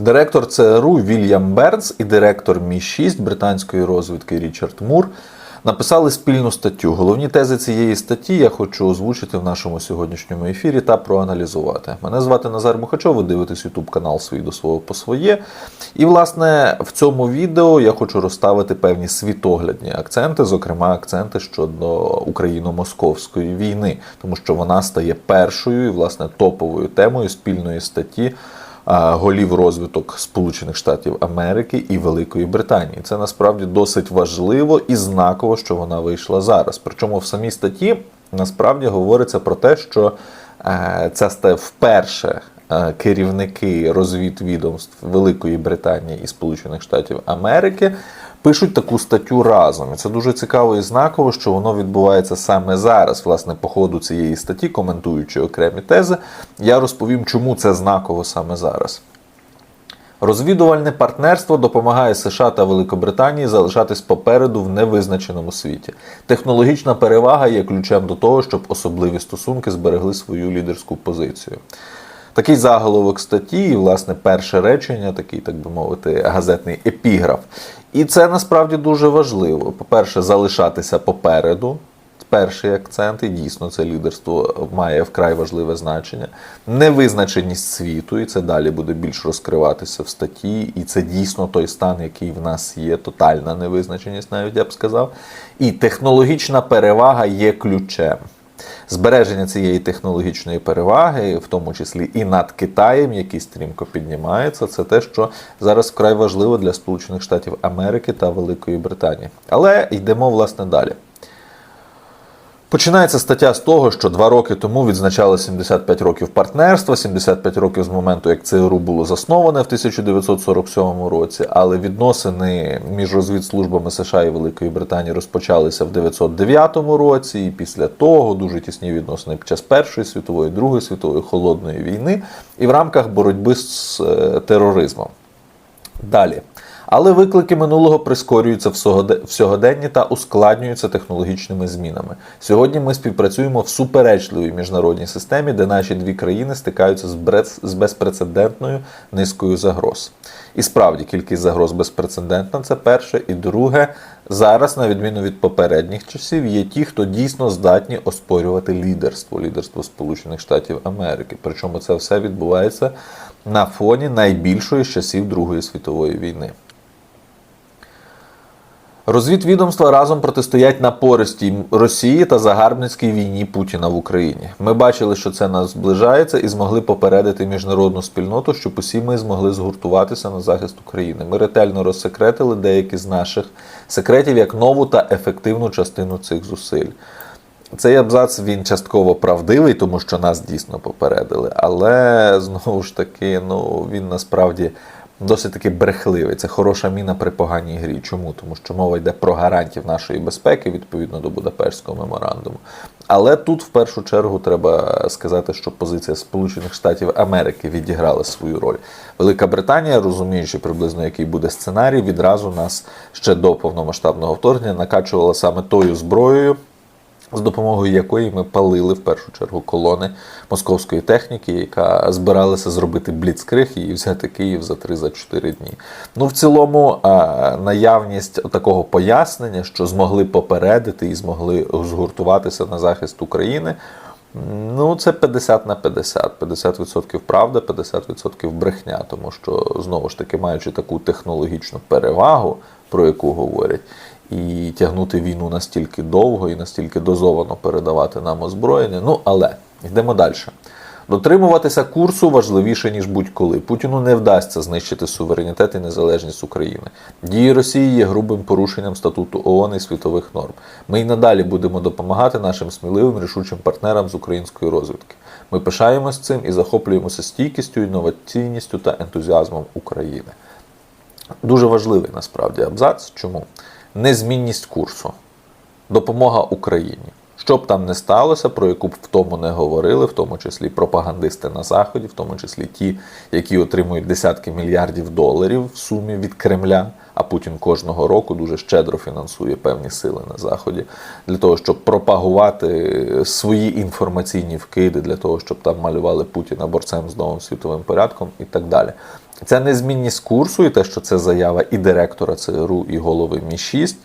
Директор ЦРУ Вільям Бернс і директор Мі 6 британської розвідки Річард Мур написали спільну статтю. Головні тези цієї статті я хочу озвучити в нашому сьогоднішньому ефірі та проаналізувати. Мене звати Назар Мухачов, ви дивитесь YouTube канал свій до свого по своє. І, власне, в цьому відео я хочу розставити певні світоглядні акценти, зокрема акценти щодо україно-московської війни, тому що вона стає першою і, власне, топовою темою спільної статті голів розвиток Сполучених Штатів Америки і Великої Британії. Це насправді досить важливо і знаково, що вона вийшла зараз. Причому в самій статті насправді говориться про те, що е, це стає вперше. е, Керівники розвідвідомств Великої Британії і Сполучених Штатів Америки пишуть таку статтю разом. І це дуже цікаво і знаково, що воно відбувається саме зараз. Власне, по ходу цієї статті, коментуючи окремі тези, я розповім, чому це знаково саме зараз. Розвідувальне партнерство допомагає США та Великобританії залишатись попереду в невизначеному світі. Технологічна перевага є ключем до того, щоб особливі стосунки зберегли свою лідерську позицію. Такий заголовок статті, і, власне, перше речення, такий, так би мовити, газетний епіграф. І це насправді дуже важливо. По-перше, залишатися попереду. Перший акцент, і дійсно це лідерство має вкрай важливе значення. Невизначеність світу, і це далі буде більш розкриватися в статті. І це дійсно той стан, який в нас є, тотальна невизначеність, навіть я б сказав. І технологічна перевага є ключем. Збереження цієї технологічної переваги, в тому числі і над Китаєм, який стрімко піднімається, це те, що зараз вкрай важливо для Сполучених Штатів Америки та Великої Британії. Але йдемо власне далі. Починається стаття з того, що два роки тому відзначали 75 років партнерства, 75 років з моменту, як ЦРУ було засноване в 1947 році, але відносини між розвідслужбами США і Великої Британії розпочалися в 1909 році, і після того дуже тісні відносини під час Першої світової, Другої світової холодної війни і в рамках боротьби з е, тероризмом. Далі. Але виклики минулого прискорюються в сьогоденні та ускладнюються технологічними змінами. Сьогодні ми співпрацюємо в суперечливій міжнародній системі, де наші дві країни стикаються з безпрецедентною низкою загроз. І справді кількість загроз безпрецедентна це перше. І друге, зараз, на відміну від попередніх часів, є ті, хто дійсно здатні оспорювати лідерство, лідерство Сполучених Штатів Америки. Причому це все відбувається на фоні найбільшої з часів Другої світової війни. Розвідвідомства разом протистоять напористій Росії та загарбницькій війні Путіна в Україні. Ми бачили, що це нас зближається, і змогли попередити міжнародну спільноту, щоб усі ми змогли згуртуватися на захист України. Ми ретельно розсекретили деякі з наших секретів як нову та ефективну частину цих зусиль. Цей абзац він частково правдивий, тому що нас дійсно попередили, але знову ж таки, ну він насправді досить таки брехливий. Це хороша міна при поганій грі. Чому? Тому що мова йде про гарантів нашої безпеки відповідно до Будапештського меморандуму. Але тут в першу чергу треба сказати, що позиція Сполучених Штатів Америки відіграла свою роль. Велика Британія, розуміючи приблизно який буде сценарій, відразу нас ще до повномасштабного вторгнення накачувала саме тою зброєю з допомогою якої ми палили в першу чергу колони московської техніки, яка збиралася зробити бліцкриг і взяти Київ за 3-4 дні. Ну, в цілому, наявність такого пояснення, що змогли попередити і змогли згуртуватися на захист України. Ну, це 50 на 50. 50% правда, 50% брехня, тому що знову ж таки, маючи таку технологічну перевагу, про яку говорять, і тягнути війну настільки довго і настільки дозовано передавати нам озброєння. Ну, але йдемо далі. Дотримуватися курсу важливіше, ніж будь-коли. Путіну не вдасться знищити суверенітет і незалежність України. Дії Росії є грубим порушенням статуту ООН і світових норм. Ми й надалі будемо допомагати нашим сміливим рішучим партнерам з української розвідки. Ми пишаємось цим і захоплюємося стійкістю, інноваційністю та ентузіазмом України. Дуже важливий насправді абзац. Чому? Незмінність курсу, допомога Україні. Що б там не сталося, про яку б в тому не говорили, в тому числі пропагандисти на Заході, в тому числі ті, які отримують десятки мільярдів доларів в сумі від Кремля, а Путін кожного року дуже щедро фінансує певні сили на Заході для того, щоб пропагувати свої інформаційні вкиди, для того, щоб там малювали Путіна борцем з новим світовим порядком і так далі. Ця незмінність курсу і те, що це заява і директора ЦРУ, і голови Мі 6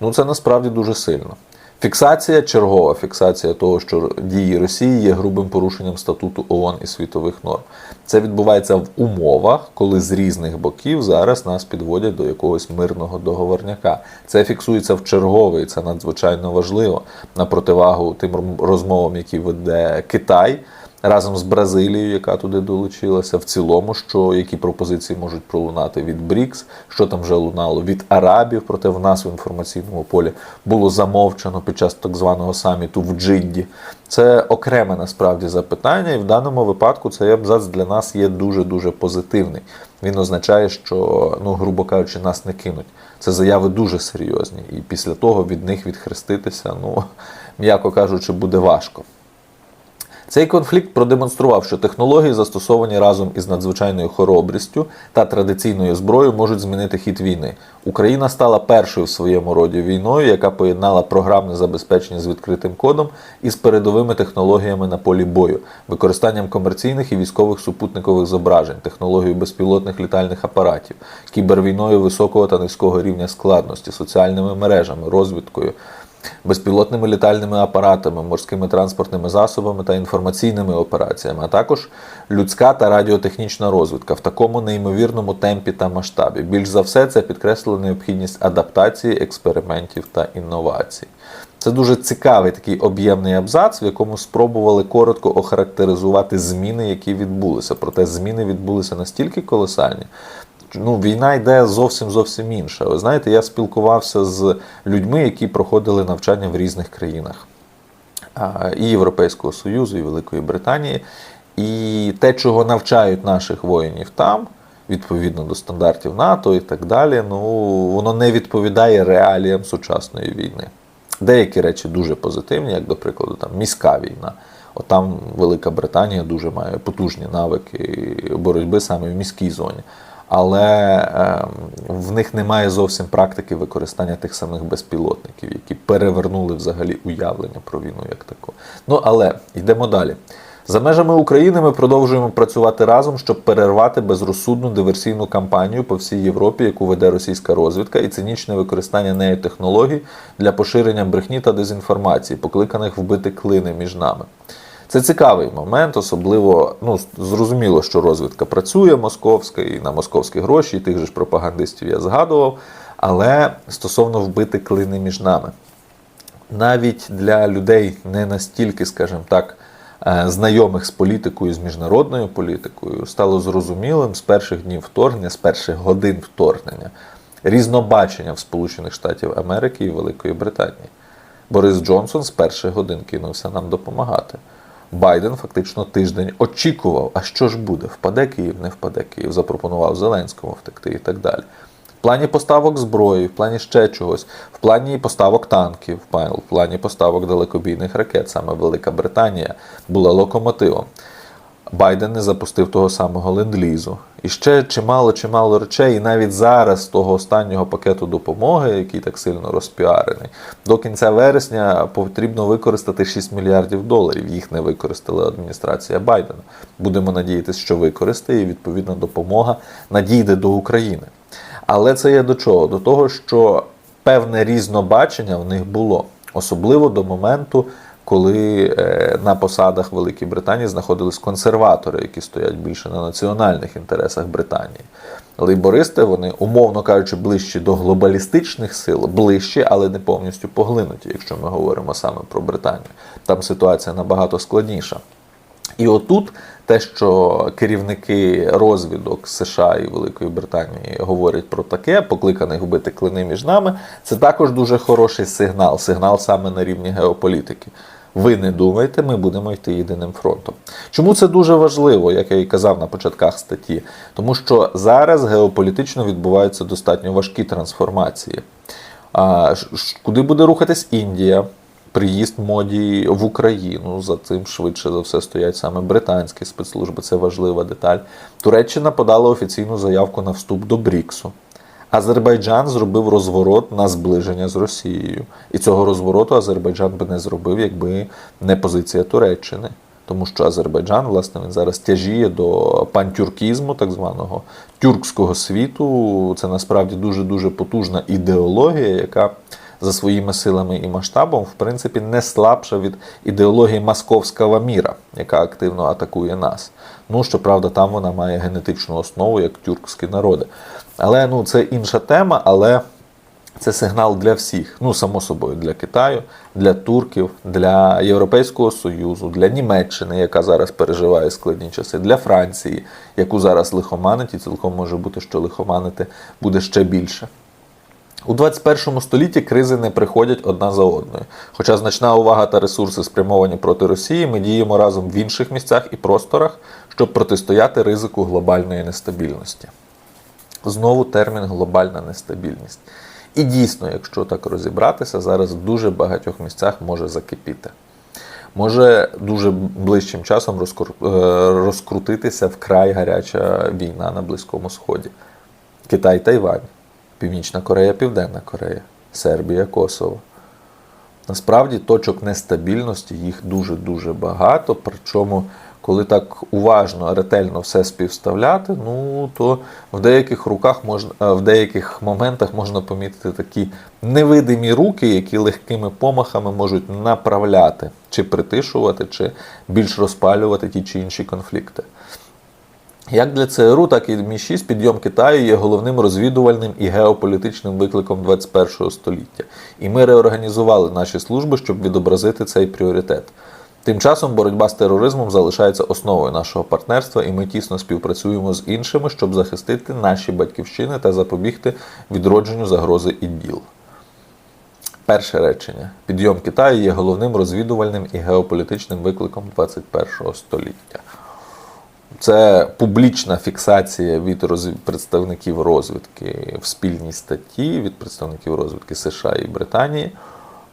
ну це насправді дуже сильно. Фіксація, чергова фіксація того, що дії Росії є грубим порушенням статуту ООН і світових норм. Це відбувається в умовах, коли з різних боків зараз нас підводять до якогось мирного договорняка. Це фіксується в черговий, це надзвичайно важливо на противагу тим розмовам, які веде Китай разом з Бразилією, яка туди долучилася, в цілому, що які пропозиції можуть пролунати від БРІКС, що там вже лунало від Арабів, проте в нас в інформаційному полі було замовчано під час так званого саміту в Джидді. Це окреме насправді запитання, і в даному випадку цей абзац для нас є дуже дуже позитивний. Він означає, що, ну, грубо кажучи, нас не кинуть. Це заяви дуже серйозні, і після того від них відхреститися, ну м'яко кажучи, буде важко. Цей конфлікт продемонстрував, що технології, застосовані разом із надзвичайною хоробрістю та традиційною зброєю, можуть змінити хід війни. Україна стала першою в своєму роді війною, яка поєднала програмне забезпечення з відкритим кодом із передовими технологіями на полі бою, використанням комерційних і військових супутникових зображень, технологією безпілотних літальних апаратів, кібервійною високого та низького рівня складності, соціальними мережами, розвідкою безпілотними літальними апаратами, морськими транспортними засобами та інформаційними операціями, а також людська та радіотехнічна розвідка в такому неймовірному темпі та масштабі. Більш за все, це підкреслило необхідність адаптації, експериментів та інновацій. Це дуже цікавий такий об'ємний абзац, в якому спробували коротко охарактеризувати зміни, які відбулися. Проте зміни відбулися настільки колосальні, ну, війна йде зовсім зовсім інша. Ви знаєте, я спілкувався з людьми, які проходили навчання в різних країнах і Європейського Союзу, і Великої Британії. І те, чого навчають наших воїнів там, відповідно до стандартів НАТО і так далі, ну воно не відповідає реаліям сучасної війни. Деякі речі дуже позитивні, як, до прикладу, там міська війна. От там Велика Британія дуже має потужні навики боротьби саме в міській зоні але е, в них немає зовсім практики використання тих самих безпілотників, які перевернули взагалі уявлення про війну як таку. Ну але йдемо далі. За межами України ми продовжуємо працювати разом, щоб перервати безрозсудну диверсійну кампанію по всій Європі, яку веде російська розвідка, і цинічне використання нею технологій для поширення брехні та дезінформації, покликаних вбити клини між нами. Це цікавий момент, особливо ну, зрозуміло, що розвідка працює московська і на московські гроші, і тих же ж пропагандистів я згадував. Але стосовно вбити клини між нами, навіть для людей не настільки, скажімо так, е, знайомих з політикою, з міжнародною політикою, стало зрозумілим з перших днів вторгнення, з перших годин вторгнення, різнобачення в Сполучених Штатів Америки і Великої Британії. Борис Джонсон з перших годин кинувся нам допомагати. Байден фактично тиждень очікував, а що ж буде, впаде Київ, не впаде Київ, запропонував Зеленському втекти і так далі. В плані поставок зброї, в плані ще чогось, в плані поставок танків, в плані поставок далекобійних ракет, саме Велика Британія була локомотивом. Байден не запустив того самого ленд-лізу. І ще чимало чимало речей, і навіть зараз того останнього пакету допомоги, який так сильно розпіарений, до кінця вересня потрібно використати 6 мільярдів доларів. Їх не використала адміністрація Байдена. Будемо надіятися, що використає, і відповідна допомога надійде до України. Але це є до чого? До того, що певне різнобачення в них було, особливо до моменту коли е, на посадах Великій Британії знаходились консерватори, які стоять більше на національних інтересах Британії. Лейбористи, вони, умовно кажучи, ближчі до глобалістичних сил, ближчі, але не повністю поглинуті, якщо ми говоримо саме про Британію. Там ситуація набагато складніша. І отут те, що керівники розвідок США і Великої Британії говорять про таке, покликаних вбити клини між нами, це також дуже хороший сигнал, сигнал саме на рівні геополітики. Ви не думайте, ми будемо йти єдиним фронтом. Чому це дуже важливо, як я і казав на початках статті? Тому що зараз геополітично відбуваються достатньо важкі трансформації. А, Куди буде рухатись Індія? Приїзд моді в Україну. За цим швидше за все стоять саме британські спецслужби. Це важлива деталь. Туреччина подала офіційну заявку на вступ до Бріксу. Азербайджан зробив розворот на зближення з Росією. І цього розвороту Азербайджан би не зробив, якби не позиція Туреччини. Тому що Азербайджан, власне, він зараз тяжіє до пантюркізму, так званого тюркського світу. Це насправді дуже-дуже потужна ідеологія, яка за своїми силами і масштабом, в принципі, не слабша від ідеології московського міра, яка активно атакує нас. Ну, щоправда, там вона має генетичну основу, як тюркські народи. Але ну, це інша тема, але це сигнал для всіх. Ну, само собою, для Китаю, для турків, для Європейського Союзу, для Німеччини, яка зараз переживає складні часи, для Франції, яку зараз лихоманить, і цілком може бути, що лихоманити буде ще більше. У 21 столітті кризи не приходять одна за одною. Хоча значна увага та ресурси спрямовані проти Росії, ми діємо разом в інших місцях і просторах, щоб протистояти ризику глобальної нестабільності. Знову термін глобальна нестабільність. І дійсно, якщо так розібратися, зараз в дуже багатьох місцях може закипіти. Може дуже ближчим часом е, розкрутитися вкрай гаряча війна на Близькому Сході. Китай, Тайвань, Північна Корея, Південна Корея, Сербія, Косово. Насправді точок нестабільності їх дуже-дуже багато. Причому, коли так уважно, ретельно все співставляти, ну то в деяких руках можна, е, в деяких моментах можна помітити такі невидимі руки, які легкими помахами можуть направляти, чи притишувати, чи більш розпалювати ті чи інші конфлікти. Як для ЦРУ, так і Мі-6 підйом Китаю є головним розвідувальним і геополітичним викликом 21 століття. І ми реорганізували наші служби, щоб відобразити цей пріоритет. Тим часом боротьба з тероризмом залишається основою нашого партнерства, і ми тісно співпрацюємо з іншими, щоб захистити наші батьківщини та запобігти відродженню загрози іділ. Перше речення: підйом Китаю є головним розвідувальним і геополітичним викликом 21 століття. Це публічна фіксація від представників розвідки в спільній статті від представників розвідки США і Британії.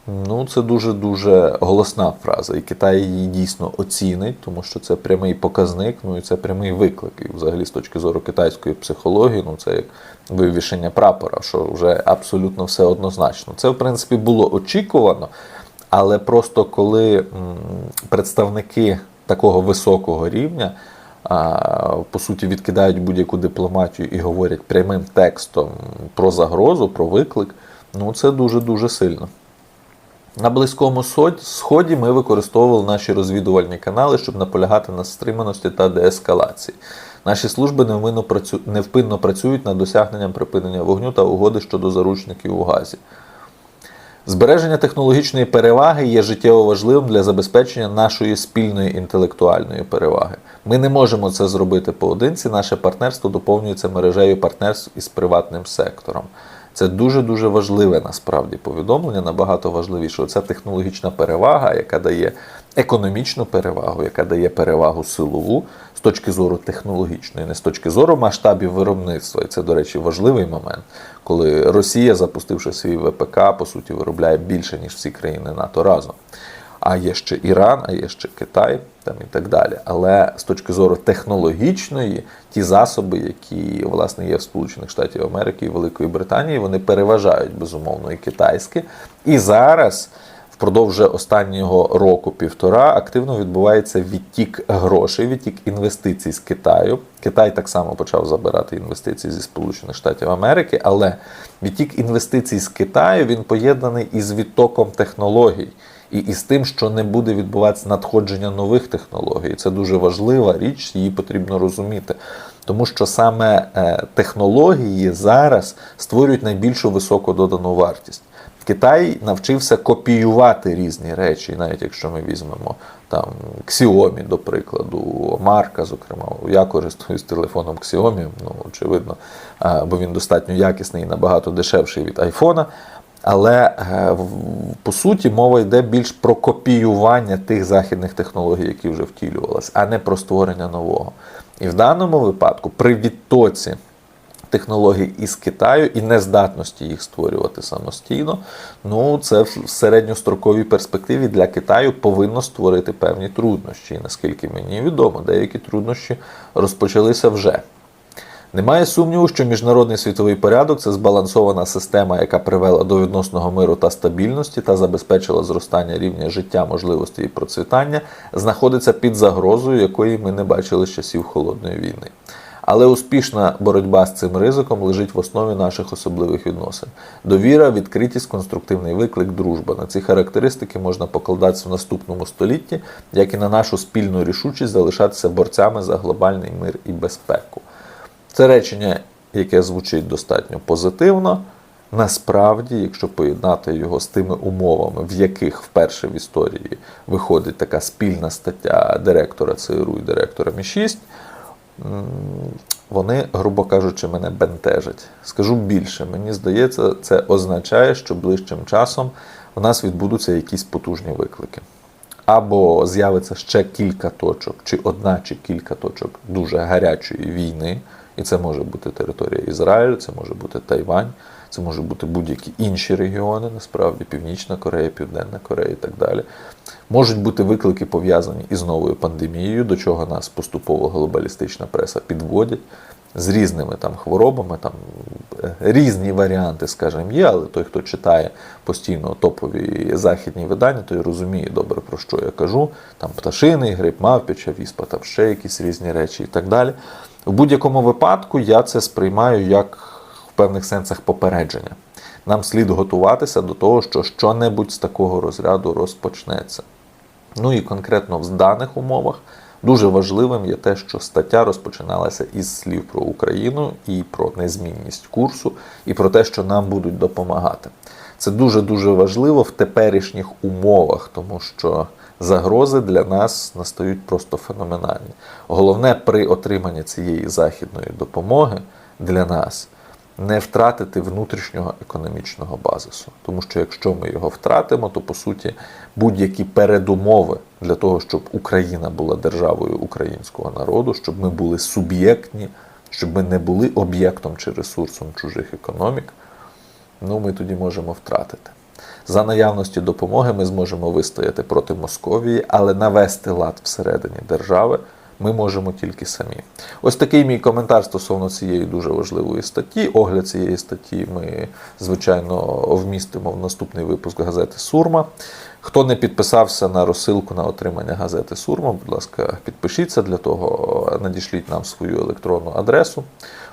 Ну, це дуже дуже голосна фраза, і Китай її дійсно оцінить, тому що це прямий показник, ну і це прямий виклик. І взагалі, з точки зору китайської психології, ну це як вивішення прапора, що вже абсолютно все однозначно. Це, в принципі, було очікувано, але просто коли представники такого високого рівня по суті відкидають будь-яку дипломатію і говорять прямим текстом про загрозу, про виклик, ну це дуже-дуже сильно. На Близькому Сході ми використовували наші розвідувальні канали, щоб наполягати на стриманості та деескалації. Наші служби невпинно працюють над досягненням припинення вогню та угоди щодо заручників у Газі. Збереження технологічної переваги є життєво важливим для забезпечення нашої спільної інтелектуальної переваги. Ми не можемо це зробити поодинці. Наше партнерство доповнюється мережею партнерств із приватним сектором. Це дуже дуже важливе насправді повідомлення, набагато важливіше. Це технологічна перевага, яка дає економічну перевагу, яка дає перевагу силову з точки зору технологічної, не з точки зору масштабів виробництва. І це, до речі, важливий момент, коли Росія, запустивши свій ВПК, по суті, виробляє більше, ніж всі країни НАТО разом. А є ще Іран, а є ще Китай там і так далі. Але з точки зору технологічної, ті засоби, які власне є в Сполучених Штатів Америки і Великої Британії, вони переважають безумовно і китайські. І зараз, впродовж останнього року-півтора, активно відбувається відтік грошей, відтік інвестицій з Китаю. Китай так само почав забирати інвестиції зі Сполучених Штатів Америки, але відтік інвестицій з Китаю він поєднаний із відтоком технологій і із тим, що не буде відбуватися надходження нових технологій. Це дуже важлива річ, її потрібно розуміти. Тому що саме е, технології зараз створюють найбільшу високу додану вартість. Китай навчився копіювати різні речі, навіть якщо ми візьмемо там Xiaomi, до прикладу, Марка, зокрема, я користуюсь телефоном Xiaomi, ну очевидно, е, бо він достатньо якісний і набагато дешевший від айфона. Але е, по суті мова йде більш про копіювання тих західних технологій, які вже втілювалися, а не про створення нового. І в даному випадку, при відтоці технологій із Китаю і нездатності їх створювати самостійно, ну це в середньостроковій перспективі для Китаю повинно створити певні труднощі. І наскільки мені відомо, деякі труднощі розпочалися вже. Немає сумніву, що міжнародний світовий порядок це збалансована система, яка привела до відносного миру та стабільності та забезпечила зростання рівня життя, можливості і процвітання, знаходиться під загрозою, якої ми не бачили з часів холодної війни. Але успішна боротьба з цим ризиком лежить в основі наших особливих відносин. Довіра, відкритість, конструктивний виклик, дружба. На ці характеристики можна покладатися в наступному столітті, як і на нашу спільну рішучість залишатися борцями за глобальний мир і безпеку. Це речення, яке звучить достатньо позитивно. Насправді, якщо поєднати його з тими умовами, в яких вперше в історії виходить така спільна стаття директора ЦРУ і директора Мі-6, м, вони, грубо кажучи, мене бентежать. Скажу більше, мені здається, це означає, що ближчим часом в нас відбудуться якісь потужні виклики. Або з'явиться ще кілька точок, чи одна, чи кілька точок дуже гарячої війни. І це може бути територія Ізраїлю, це може бути Тайвань, це може бути будь-які інші регіони, насправді Північна Корея, Південна Корея і так далі. Можуть бути виклики пов'язані із новою пандемією, до чого нас поступово глобалістична преса підводять. З різними там хворобами, там е, різні варіанти, скажімо, є, але той, хто читає постійно топові західні видання, той розуміє добре, про що я кажу. Там пташиний, грип, мавпяча, віспа, там ще якісь різні речі і так далі. В будь-якому випадку я це сприймаю як певних сенсах попередження. Нам слід готуватися до того, що що-небудь з такого розряду розпочнеться. Ну і конкретно в даних умовах дуже важливим є те, що стаття розпочиналася із слів про Україну і про незмінність курсу, і про те, що нам будуть допомагати. Це дуже дуже важливо в теперішніх умовах, тому що загрози для нас настають просто феноменальні. Головне при отриманні цієї західної допомоги для нас не втратити внутрішнього економічного базису. Тому що якщо ми його втратимо, то по суті будь-які передумови для того, щоб Україна була державою українського народу, щоб ми були суб'єктні, щоб ми не були об'єктом чи ресурсом чужих економік, ну ми тоді можемо втратити. За наявності допомоги ми зможемо вистояти проти Московії, але навести лад всередині держави ми можемо тільки самі. Ось такий мій коментар стосовно цієї дуже важливої статті. Огляд цієї статті ми, звичайно, вмістимо в наступний випуск газети Сурма. Хто не підписався на розсилку на отримання газети Сурма, будь ласка, підпишіться для того, надішліть нам свою електронну адресу.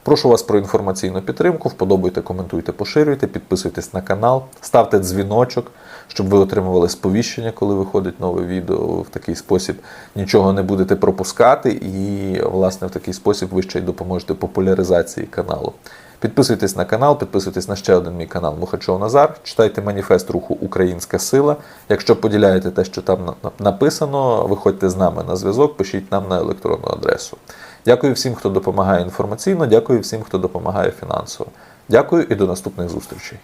Прошу вас про інформаційну підтримку. Вподобайте, коментуйте, поширюйте, підписуйтесь на канал, ставте дзвіночок, щоб ви отримували сповіщення, коли виходить нове відео. В такий спосіб нічого не будете пропускати, і, власне, в такий спосіб ви ще й допоможете популяризації каналу. Підписуйтесь на канал, підписуйтесь на ще один мій канал Мухачов Назар. Читайте маніфест руху Українська сила. Якщо поділяєте те, що там написано, виходьте з нами на зв'язок, пишіть нам на електронну адресу. Дякую всім, хто допомагає інформаційно, дякую всім, хто допомагає фінансово. Дякую і до наступних зустрічей.